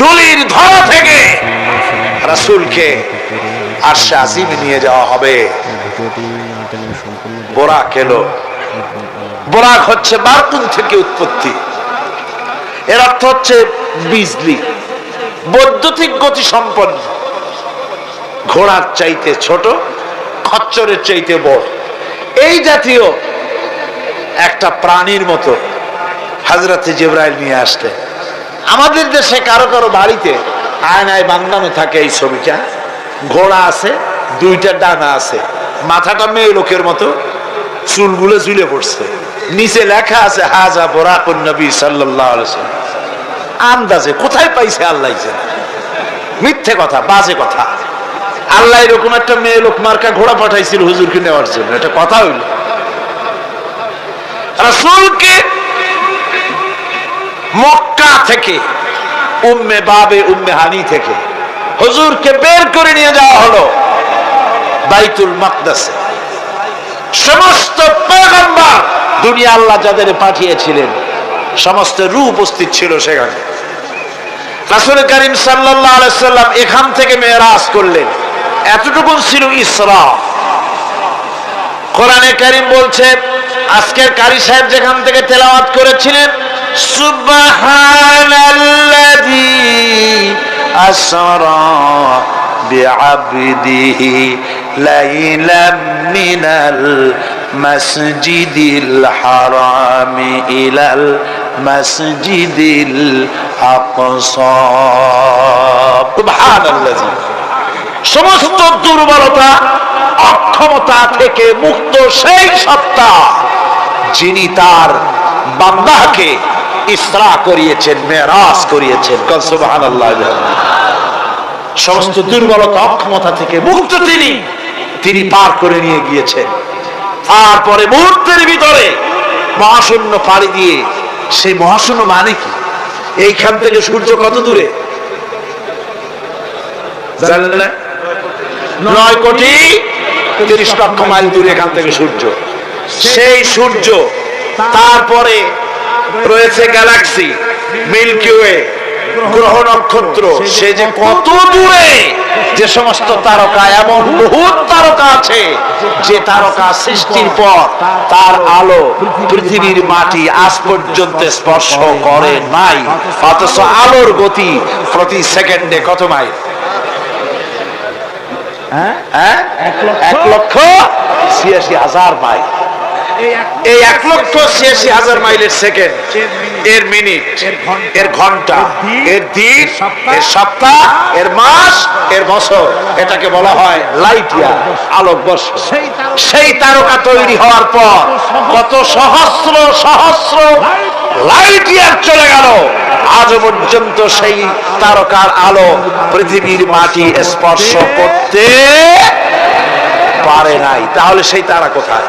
দুলির ধরা থেকে রাসূলকে আরশে আজিমে নিয়ে যাওয়া হবে। ভিডিওটি না টেনে সম্পূর্ণ দেখুন। বোরাক হচ্ছে বারকুন থেকে উৎপত্তি। এর অর্থ হচ্ছে বিজলি। বৈদ্যুতিক গতি সম্পন্ন। ঘোড়ার চাইতে ছোট, খচ্চরের চাইতে বড়। এই জাতীয় একটা প্রাণীর মতো হাজরাতে জিব্রাইল নিয়ে আসলে আমাদের দেশে কারও কারও বাড়িতে আয়নায় বাংলানো থাকে এই ছবিটা। ঘোড়া আছে, দুইটা ডানা আছে। মাথাটা মেয়ে লোকের মতো চুলগুলো ঝুলে পড়ছে। নিচে লেখা আছে, হাজা বোরাকুন নবী আলাইহি আন্দাজে কোথায় পাইছে আল্লাহ। মিথ্যে কথা, বাজে কথা। আল্লাহ এরকম একটা মেয়ে লোক মার্কা ঘোড়া পাঠাইছিল হুজুরকে নেওয়ার জন্য। এটা কথা হইল। রাসূলকে মক্কা থেকে, উম্মে বাবে, উম্মে হানি থেকে। হুজুরকে বের করে নিয়ে যাওয়া হলো বাইতুল মাকদাসে। সমস্ত পয়গম্বর দুনিয়া আল্লাহ যাদের পাঠিয়েছিলেন, সমস্ত রূপ উপস্থিত ছিল সেখানে। রাসূল করিম সাল্লাল্লাহু আলাইহি সাল্লাম এখান থেকে মেরাজ করলেন। এতটুকু ছিল ইসরা। কোরআনে কারিম বলছে, আজকের কারি সাহেব যেখান থেকে তেলাওয়াত করেছিলেন সমস্ত দুর্বলতা অক্ষমতা থেকে মুক্ত সেই সত্তা যিনি তার বান্দাকে ইসরা করিয়েছেন, মেরাজ করিয়েছেন। কল সুবহানাল্লাহ। সমস্ত দুর্বলতা, অক্ষমতা থেকে মুক্ত তিনি। তিনি পার করে নিয়ে গিয়েছেন। তারপরে মুহূর্তের ভিতরে মহাশূন্য পাড়ি দিয়ে, সেই মহাশূন্য মানে কি? এইখান থেকে সূর্য কত দূরে? নয় কোটি তিরিশ লক্ষ মাইল দূরে এখান থেকে সূর্য। সেই সূর্য, তারপরে রয়েছে গ্যালাক্সি মিল্কি ওয়ে গ্রহ নক্ষত্র। সে যে কত দূরে, যে সমস্ত তারকা এমন বহু তারকা আছে, যে তারকা সৃষ্টির পর তার আলো পৃথিবীর মাটি আজ পর্যন্ত স্পর্শ করে নাই, অথচ আলোর গতি প্রতি সেকেন্ডে কত মাইল? হ্যাঁ? এক লক্ষ ছিয়াশি হাজার মাইল। এই এক লক্ষ ছিয়াশি হাজার মাইলের সেকেন্ড এর মিনিট এর ঘণ্টা এর দিন এর সপ্তাহ এর মাস এর বছর এটাকে বলা হয় লাইট ইয়ার আলোক বর্ষ। সেই তারকা তৈরি হওয়ার পর কত সহস্র সহস্র লাইট ইয়ার চলে গেল। আজ পর্যন্ত সেই তারকার আলো পৃথিবীর মাটি স্পর্শ করতে পারে নাই। তাহলে সেই তারা কোথায়?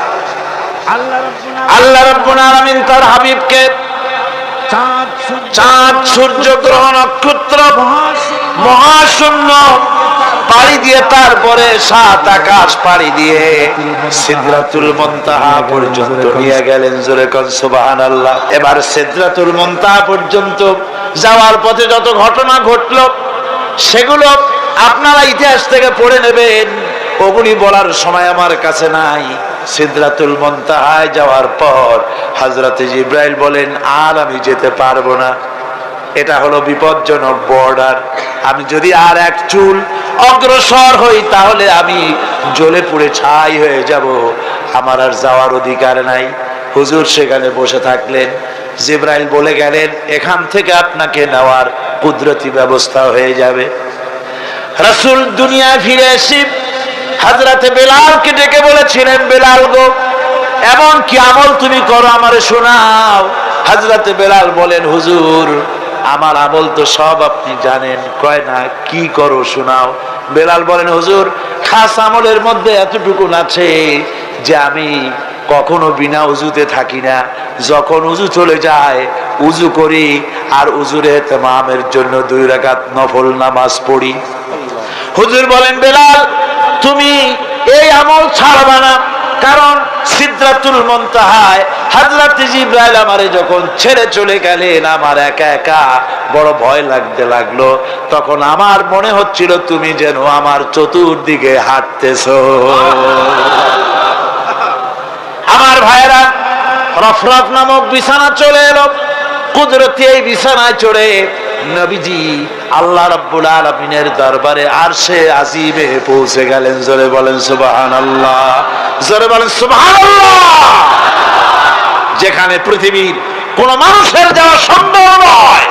আল্লাহ রাব্বুল আলামিন তার হাবিবকে চাঁদ সূর্য গ্রহ নক্ষত্র মহাশূন্য পাড়ি দিয়ে তারপরে সাত আকাশ পাড়ি দিয়ে সিদরাতুল মুনতাহা পর্যন্ত নিয়ে গেলেন জোরে কোন সুবহানাল্লাহ। এবার সিদরাতুল মুনতাহা পর্যন্ত যাওয়ার পথে যত ঘটনা ঘটলো সেগুলো আপনারা ইতিহাস থেকে পড়ে নেবেন। ওগুলি বলার সময় আমার কাছে নাই। সিদরাতুল মন্তাহায় যাওয়ার পর হাজরতে জিব্রাইল বলেন, আর আমি যেতে পারব না। এটা হলো বিপজ্জনক বর্ডার। আমি যদি আর এক চুল অগ্রসর হই, তাহলে আমি জ্বলে পুড়ে ছাই হয়ে যাব। আমার আর যাওয়ার অধিকার নাই। হুজুর সেখানে বসে থাকলেন। জিব্রাইল বলে গেলেন, এখান থেকে আপনাকে নেওয়ার কুদরতি ব্যবস্থা হয়ে যাবে। রাসূল দুনিয়া ফিরে এসে হাজরাতে বেলালকে ডেকে বলেছিলেন, বেলাল গো, এমন কি আমল তুমি করো আমারে শোনাও? হাজরাতে বেলাল বলেন, হুজুর, আমার আমল তো সব আপনি জানেন, কয় না, কি করো শোনাও? বেলাল বলেন, হুজুর, খাস আমলের মধ্যে এতটুকু আছে যে আমি কখনো বিনা উজুতে থাকি না। যখন উজু চলে যায়, উজু করি আর উজুরে তেমামের জন্য দুই রাকাত নফল নামাজ পড়ি। হুজুর বলেন, বেলাল তুমি এই আমল ছাড়বা না। কারণ সিদ্ধাতুল মন্তাহায় হাজরত জিব্রাইল আমারে যখন ছেড়ে চলে গেলেন, আমার একা একা বড় ভয় লাগতে লাগল। তখন আমার মনে হচ্ছিল, তুমি যেন আমার চতুর্দিকে হাঁটতেছ। আমার ভাইরা রফরফ নামক বিছানা চলে এলো। কুদরতি এই বিছানায় চড়ে নবীজি আল্লাহ রাব্বুল আলামিনের দরবারে আরশে আজিমে পৌঁছে গেলেন। জোরে বলেন সুবহানাল্লাহ। জোরে বলেন সুবহানাল্লাহ। যেখানে পৃথিবীর কোন মানুষের যাওয়া সম্ভব নয়,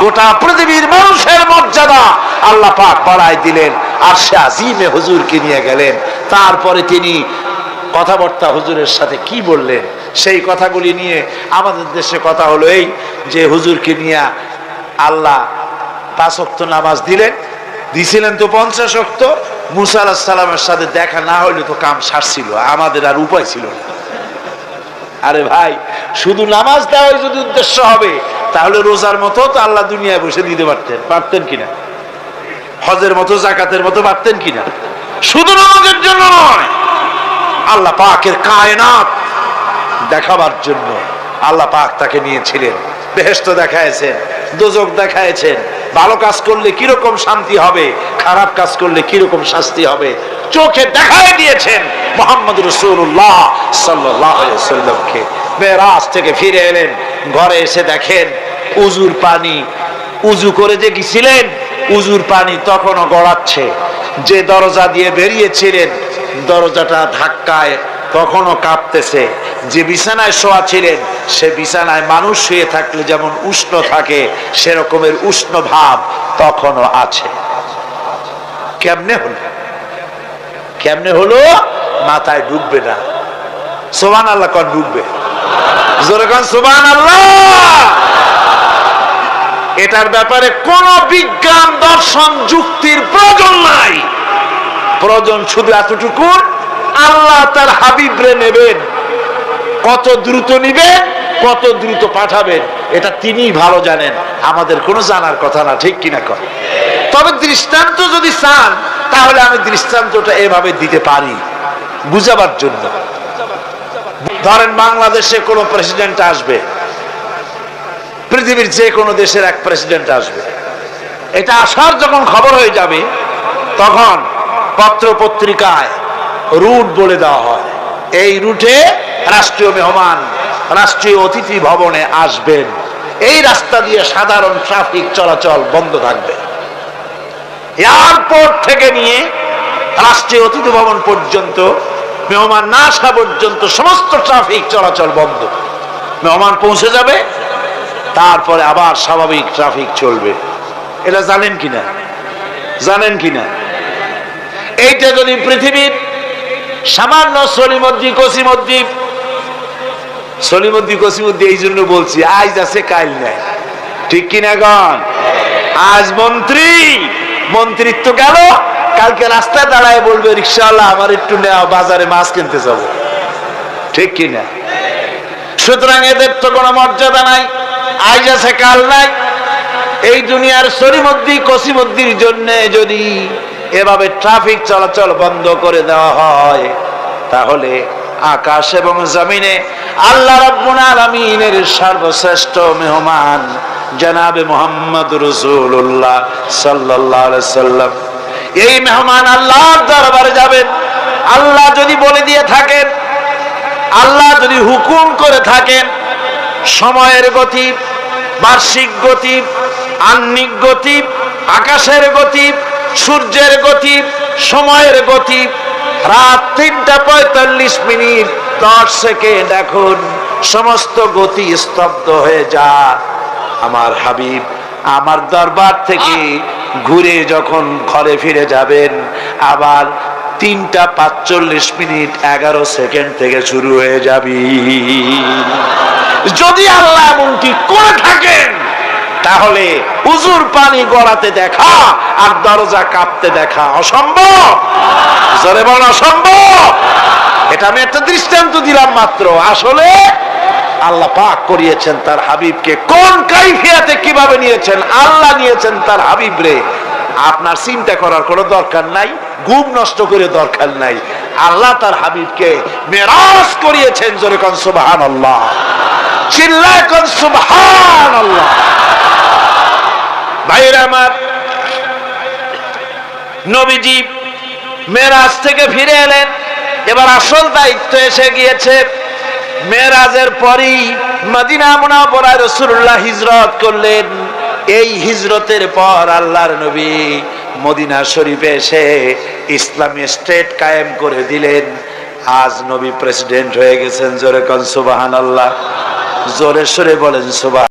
গোটা পৃথিবীর মানুষের মর্যাদা আল্লাহ পাক বাড়াই দিলেন আর সে আজিমে হুজুরকে নিয়ে গেলেন। তারপরে তিনি কথাবার্তা হুজুরের সাথে কি বললেন, সেই কথাগুলি নিয়ে আমাদের দেশে কথা হলো এই যে হুজুরকে নিয়ে আল্লাহ পাঁচ অক্ত নামাজ দিলেন। দিছিলেন তো পঞ্চাশ অক্ত মুসা আলাহ সালামের সাথে দেখা না হইলে তো কাম সারছিল, আমাদের আর উপায় ছিল না। আরে ভাই, শুধু নামাজ দেওয়াই যদি উদ্দেশ্য হবে, তাহলে রোজার মতো তো আল্লাহ দুনিয়ায় বসে দিতে পারতেন। পারতেন কিনা? হজের মতো জাকাতের মতো পারতেন কিনা? শুধু নামাজের জন্য নয়, আল্লাহ পাকের কায়নাত দেখাবার জন্য আল্লাহ পাক তাকে নিয়েছিলেন। বেহেস্ত দেখাইছেন। দোজক দেখাইছেন। ভালো কাজ করলে কীরকম শান্তি হবে? খারাপ কাজ করলে কীরকম শাস্তি হবে? চোখে দেখাই দিয়েছেন মোহাম্মদ রসুল্লাহ সাল্লামকে বেরাজ থেকে ফিরে এলেন, ঘরে এসে দেখেন উজুর পানি। উজু করে যে গেছিলেন, উজুর পানি তখনও গড়াচ্ছে। যে দরজা দিয়ে বেরিয়েছিলেন, দরজাটা ধাক্কায় তখনও কাঁপতেছে। যে বিছানায় শোয়া ছিলেন, সে বিছানায় মানুষ শুয়ে থাকলে যেমন উষ্ণ থাকে, সেরকমের উষ্ণ ভাব তখনও আছে। কেমনে হলো? কেমনে হলো? মাথায় ডুববে না। সোবান আল্লাহ কন ডুববে এটার ব্যাপারে কোন বিজ্ঞান, দর্শন, যুক্তির প্রয়োজন নাই। প্রয়োজন শুধু এতটুকু আল্লাহ তার হাবিবরে নেবেন। কত দ্রুত নিবেন, কত দ্রুত পাঠাবেন, এটা তিনি ভালো জানেন। আমাদের কোনো জানার কথা না, ঠিক কিনা কর তবে দৃষ্টান্ত যদি চান, তাহলে আমি দৃষ্টান্তটা এভাবে দিতে পারি, বুঝাবার জন্য। ধরেন বাংলাদেশে কোনো প্রেসিডেন্ট আসবে, পৃথিবীর যে কোনো দেশের এক প্রেসিডেন্ট আসবে। এটা আসার যখন খবর হয়ে যাবে, তখন পত্র পত্রিকায় রুট বলে দেওয়া হয়। এই রুটে রাষ্ট্রীয় মেহমান, রাষ্ট্রীয় অতিথি ভবনে আসবেন। এই রাস্তা দিয়ে সাধারণ ট্রাফিক চলাচল বন্ধ থাকবে। এয়ারপোর্ট থেকে নিয়ে রাষ্ট্রীয় অতিথি ভবন পর্যন্ত, মেহমান না আসা পর্যন্ত সমস্ত ট্রাফিক চলাচল বন্ধ। মেহমান পৌঁছে যাবে, তারপরে আবার স্বাভাবিক ট্রাফিক চলবে। এটা জানেন কিনা? জানেন কিনা? এইটা যদি পৃথিবীর সামান্য সলিমদ্দি কসিমদ্দি সলিমদ্দি কসিমদ্দি এই জন্য বলছি, আজ আছে, কাল নাই। ঠিক কিনা গন? আজ মন্ত্রী, মন্ত্রিত্ব গেল, কালকে রাস্তায় দাঁড়ায় বলবে রিক্সাওয়ালা আমার একটু নেওয়া বাজারে মাছ কিনতে যাব। ঠিক কিনা সুতরাং এদের তো কোনো মর্যাদা নাই, আজ আছে, কাল নাই। এই দুনিয়ার সরিমদ্দি কসিমদ্দির জন্য যদি এভাবে ট্রাফিক চলাচল বন্ধ করে দেওয়া হয়। তাহলে আকাশ এবং জমিনে আল্লাহ রাব্বুল আলামিনের সর্বশ্রেষ্ঠ মেহমান জনাবে মোহাম্মদ রসুল্লাহ আলাইহি সাল্লাম। এই মেহমান আল্লাহর দরবারে যাবেন। আল্লাহ যদি বলে দিয়ে থাকেন, আল্লাহ যদি হুকুম করে থাকেন, সময়ের গতি, বার্ষিক গতি, আহ্নিক গতি, আকাশের গতি সূর্যের গতি, সময়ের গতি, রাত তিনটা পঁয়তাল্লিশ মিনিট, দশ সেকেন্ড এখন সমস্ত গতি স্তব্ধ হয়ে যা। আমার হাবিব, আমার দরবার থেকে ঘুরে যখন ঘরে ফিরে যাবেন, আবার তিনটা পাঁচচল্লিশ মিনিট, এগারো সেকেন্ড থেকে শুরু হয়ে যাবি। যদি আল্লাহ এমনটি করে থাকেন তাহলে উজুর পানি গড়াতে দেখা আর দরজা কাঁপতে দেখা অসম্ভব। জোরে অসম্ভব। এটা আমি একটা দৃষ্টান্ত দিলাম মাত্র। আসলে আল্লাহ পাক করিয়েছেন তার হাবিবকে। কোন কাইফিয়াতে কীভাবে নিয়েছেন? আল্লাহ নিয়েছেন তার হাবিব রে। আপনার চিন্তা করার কোনো দরকার নাই, ঘুম নষ্ট করে দরকার নাই। আল্লাহ তার হাবিবকে মেরাজ করিয়েছেন, জোরে কন সুবহান আল্লাহ চিল্লায় কন সুবহান আল্লাহ ভাইরা আমার, নবীজি মেরাজ থেকে ফিরে এলেন। এবার আসল দায়িত্ব এসে গিয়েছে মেরাজের পরই মদিনা মুনাওয়ারায় রাসূলুল্লাহ হিজরত করলেন। এই হিজরতের পর আল্লাহর নবী মদিনা শরীফে এসে ইসলামী স্টেট কায়েম করে দিলেন। আজ নবী প্রেসিডেন্ট হয়ে গেছেন, জোরে কন সুবাহান আল্লাহ জোরে সরে বলেন সুবহান